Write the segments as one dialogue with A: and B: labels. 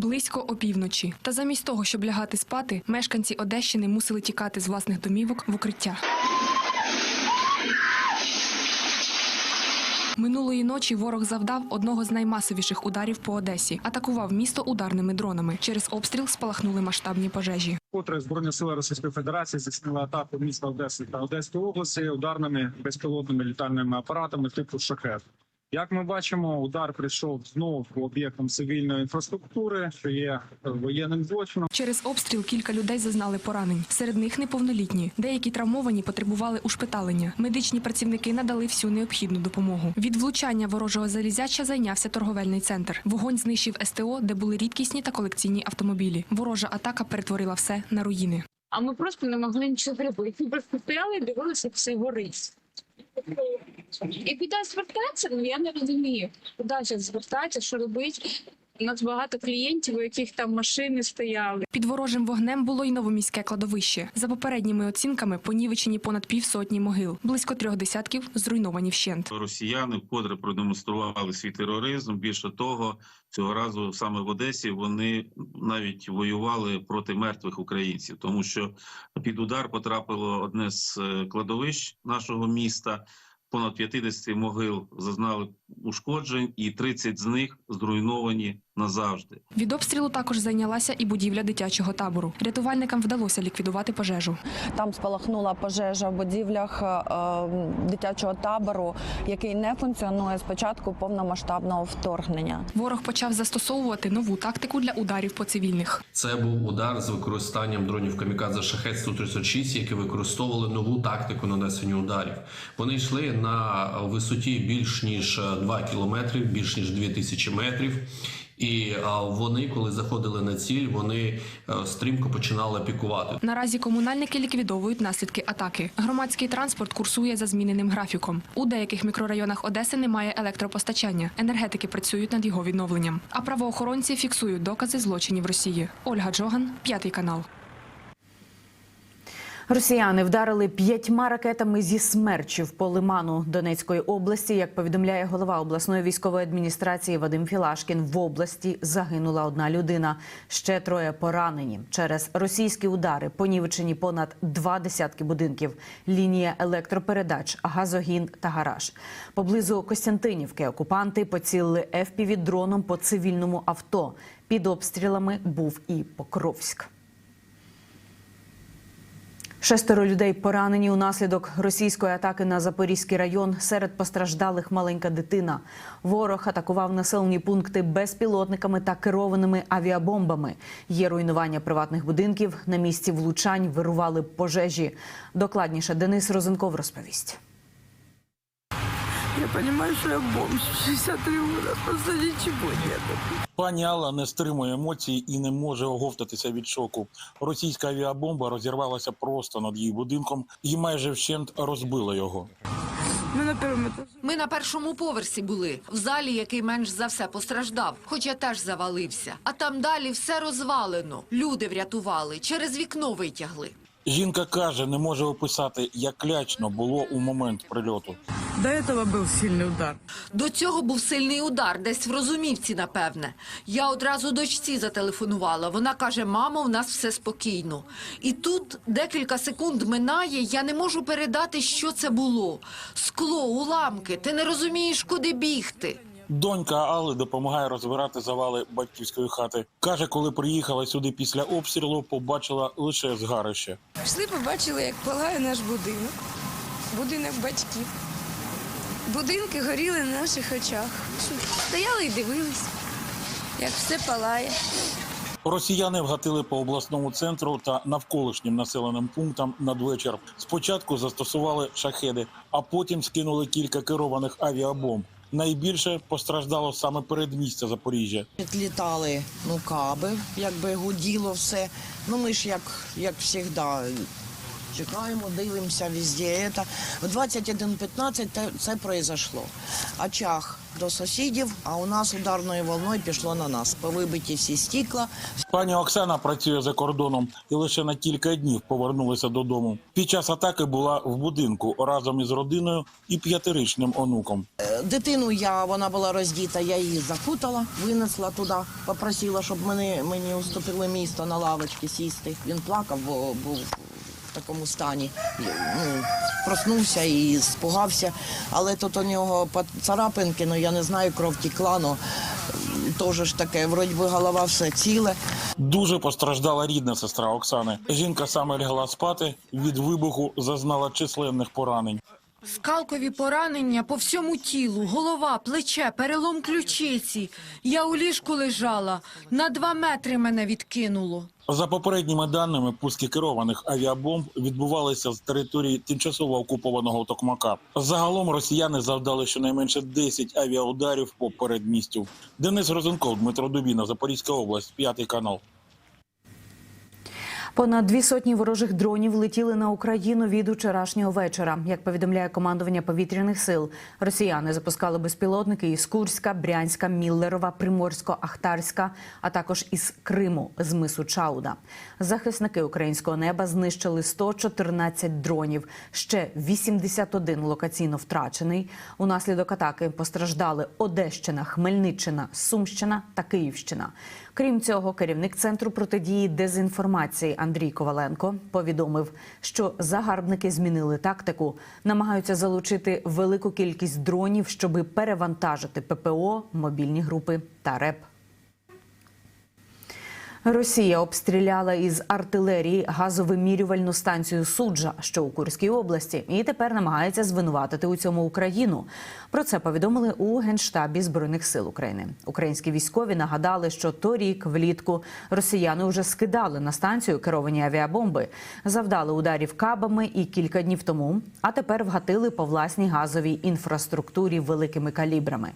A: Близько опівночі. Та замість того, щоб лягати спати, мешканці Одещини мусили тікати з власних домівок в укриття. Минулої ночі ворог завдав одного з наймасовіших ударів по Одесі. Атакував місто ударними дронами. Через обстріл спалахнули масштабні пожежі.
B: Котре збройні сили Російської Федерації здійснили атаку міста Одеси та Одеської області ударними безпілотними літальними апаратами типу шахет. Як ми бачимо, удар прийшов знову по об'єктам цивільної інфраструктури, що є воєнним злочином.
A: Через обстріл кілька людей зазнали поранень. Серед них неповнолітні. Деякі травмовані потребували ушпиталення. Медичні працівники надали всю необхідну допомогу. Від влучання ворожого залізяча зайнявся торговельний центр. Вогонь знищив СТО, де були рідкісні та колекційні автомобілі. Ворожа атака перетворила все на руїни.
C: А ми просто не могли нічого зробити. Ми просто стояли і дивилися, як все горить. І куди звертатися, ну я не розумію. Куди зараз звертатися, що робити? У нас багато клієнтів, у яких там машини стояли.
A: Під ворожим вогнем було й новоміське кладовище. За попередніми оцінками понівечені понад півсотні могил. Близько трьох десятків зруйновані вщент.
D: Росіяни вкотре продемонстрували свій тероризм. Більше того, цього разу саме в Одесі вони навіть воювали проти мертвих українців, тому що під удар потрапило одне з е, кладовищ нашого міста. Понад 50 могил зазнали ушкоджень, і 30 з них зруйновані назавжди.
A: Від обстрілу також зайнялася і будівля дитячого табору. Рятувальникам вдалося ліквідувати пожежу.
E: Там спалахнула пожежа в будівлях е, дитячого табору, який не функціонує з початку повномасштабного вторгнення.
A: Ворог почав застосовувати нову тактику для ударів по цивільних.
F: Це був удар з використанням дронів камікадзе шахет 136 які використовували нову тактику нанесення ударів. Вони йшли на висоті більш ніж 2 кілометри, більш ніж 2000 метрів. І вони, коли заходили на ціль, вони е, стрімко починали пікувати.
A: Наразі комунальники ліквідовують наслідки атаки. Громадський транспорт курсує за зміненим графіком. У деяких мікрорайонах Одеси немає електропостачання. Енергетики працюють над його відновленням. А правоохоронці фіксують докази злочинів Росії. Ольга Джоган, п'ятий канал.
G: Росіяни вдарили п'ятьма ракетами зі смерчів по лиману Донецької області. Як повідомляє голова обласної військової адміністрації Вадим Філашкін, в області загинула одна людина. Ще троє поранені. Через російські удари понівечені понад два десятки будинків, лінія електропередач, газогін та гараж. Поблизу Костянтинівки окупанти поцілили fpv дроном по цивільному авто. Під обстрілами був і Покровськ. Шестеро людей поранені унаслідок російської атаки на Запорізький район. Серед постраждалих маленька дитина. Ворог атакував населені пункти безпілотниками та керованими авіабомбами. Є руйнування приватних будинків. На місці влучань вирували пожежі. Докладніше Денис Розенков розповість.
H: Я понимаю, что я бомж. 63 года, просто ничего нет.
I: Пані Алла не стримує емоцій і не може оговтатися від шоку. Російська авіабомба розірвалася просто над її будинком і майже вщент розбила його.
H: Мы на первом этаже.
J: Ми на першому поверсі були, в залі, який менш за все постраждав, хоч я теж завалився. А там далі все розвалено. Люди врятували, через вікно витягли.
I: Жінка каже, не може описати, як лячно було у момент прильоту.
H: До этого был сильный удар.
J: До цього був сильний удар, десь в Розумівці, напевне. Я одразу дочці зателефонувала. Вона каже: мамо, у нас все спокійно. І тут декілька секунд минає. Я не можу передати, що це було. Скло, уламки. Ти не розумієш, куди бігти.
I: Донька Алли допомагає розбирати завали батьківської хати. Каже, коли приїхала сюди після обстрілу, побачила лише згарище.
K: Пішли, побачили, як палає наш будинок, будинок батьків. Будинки горіли на наших очах. Стояли і дивились, як все палає.
I: Росіяни вгатили по обласному центру та навколишнім населеним пунктам надвечір. Спочатку застосували шахеди, а потім скинули кілька керованих авіабомб. Найбільше постраждало саме передмістя Запоріжжя.
L: Відлітали ну каби, якби гуділо все. Ну ми ж як, як завжди, Чекаємо, дивимося везде. В 21.15 те- це произошло. Очаг до сусідів, а у нас ударною волною пішло на нас. Повибиті всі стекла,
I: Пані Оксана працює за кордоном і лише на кілька днів повернулася додому. Під час атаки була в будинку разом із родиною і п'ятирічним онуком.
L: Е, Дитину я вона була роздіта, я її закутала, винесла туди, попросила, щоб мені, мені уступили місто на лавочці сісти. Він плакав, бо був в такому стані. Ну, проснувся і спугався. Але тут у нього царапинки, ну я не знаю, кров тікла, ну теж ж таке, вроді би голова все ціле.
I: Дуже постраждала рідна сестра Оксани. Жінка саме лягла спати. Від вибуху зазнала численних поранень.
J: Скалкові поранення по всьому тілу, голова, плече, перелом ключиці. Я у ліжку лежала, на два метри мене відкинуло.
I: За попередніми даними, пуски керованих авіабомб відбувалися з території тимчасово окупованого Токмака. Загалом росіяни завдали щонайменше 10 авіаударів по передмістю. Денис Розенков, Дмитро Дубіна, Запорізька область, п'ятий канал.
G: Понад дві сотні ворожих дронів летіли на Україну від учорашнього вечора. Як повідомляє командування повітряних сил, росіяни запускали безпілотники із Курська, Брянська, Міллерова, Приморсько-Ахтарська, а також із Криму з мису Чауда. Захисники українського неба знищили 114 дронів. Ще 81 локаційно втрачений. Унаслідок атаки постраждали Одещина, Хмельниччина, Сумщина та Київщина. Крім цього, керівник центру протидії дезінформації Андрій Коваленко повідомив, що загарбники змінили тактику, намагаються залучити велику кількість дронів, щоби перевантажити ППО, мобільні групи та РЕП. Росія обстріляла із артилерії газовимірювальну станцію суджа, що у Курській області, і тепер намагається звинуватити у цьому Україну. Про це повідомили у генштабі збройних сил України. Українські військові нагадали, що торік влітку росіяни вже скидали на станцію керовані авіабомби, завдали ударів кабами і кілька днів тому. А тепер вгатили по власній газовій інфраструктурі великими калібрами.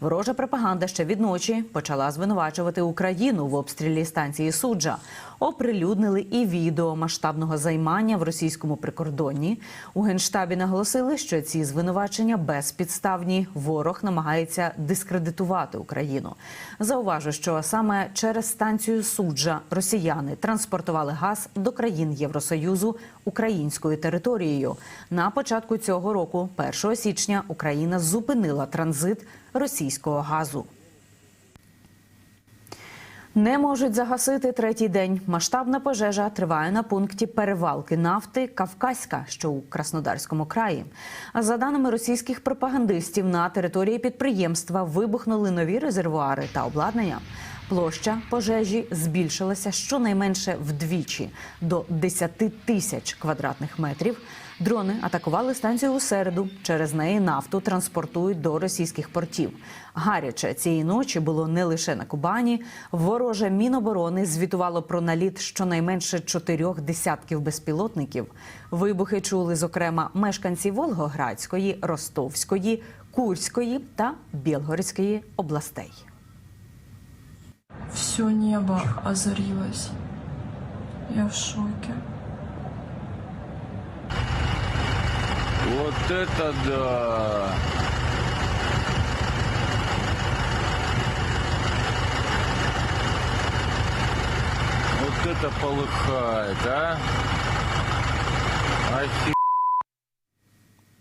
G: Ворожа пропаганда ще від ночі почала звинувачувати Україну в обстрілі станції суджа. Оприлюднили і відео масштабного займання в російському прикордонні. У генштабі наголосили, що ці звинувачення безпідставні. Ворог намагається дискредитувати Україну. Зауважу, що саме через станцію суджа росіяни транспортували газ до країн Євросоюзу українською територією. На початку цього року, 1 січня, Україна зупинила транзит російського газу. Не можуть загасити третій день. Масштабна пожежа триває на пункті перевалки нафти Кавказька, що у Краснодарському краї. А за даними російських пропагандистів, на території підприємства вибухнули нові резервуари та обладнання. Площа пожежі збільшилася щонайменше вдвічі до 10 тисяч квадратних метрів. Дрони атакували станцію у середу. Через неї нафту транспортують до російських портів. Гаряче цієї ночі було не лише на Кубані. Вороже міноборони звітувало про наліт щонайменше чотирьох десятків безпілотників. Вибухи чули, зокрема, мешканці Волгоградської, Ростовської, Курської та Білгородської областей.
H: Все небо озарилось. Я в шоке.
M: Вот это да! Вот это полыхает, а? Офигеть.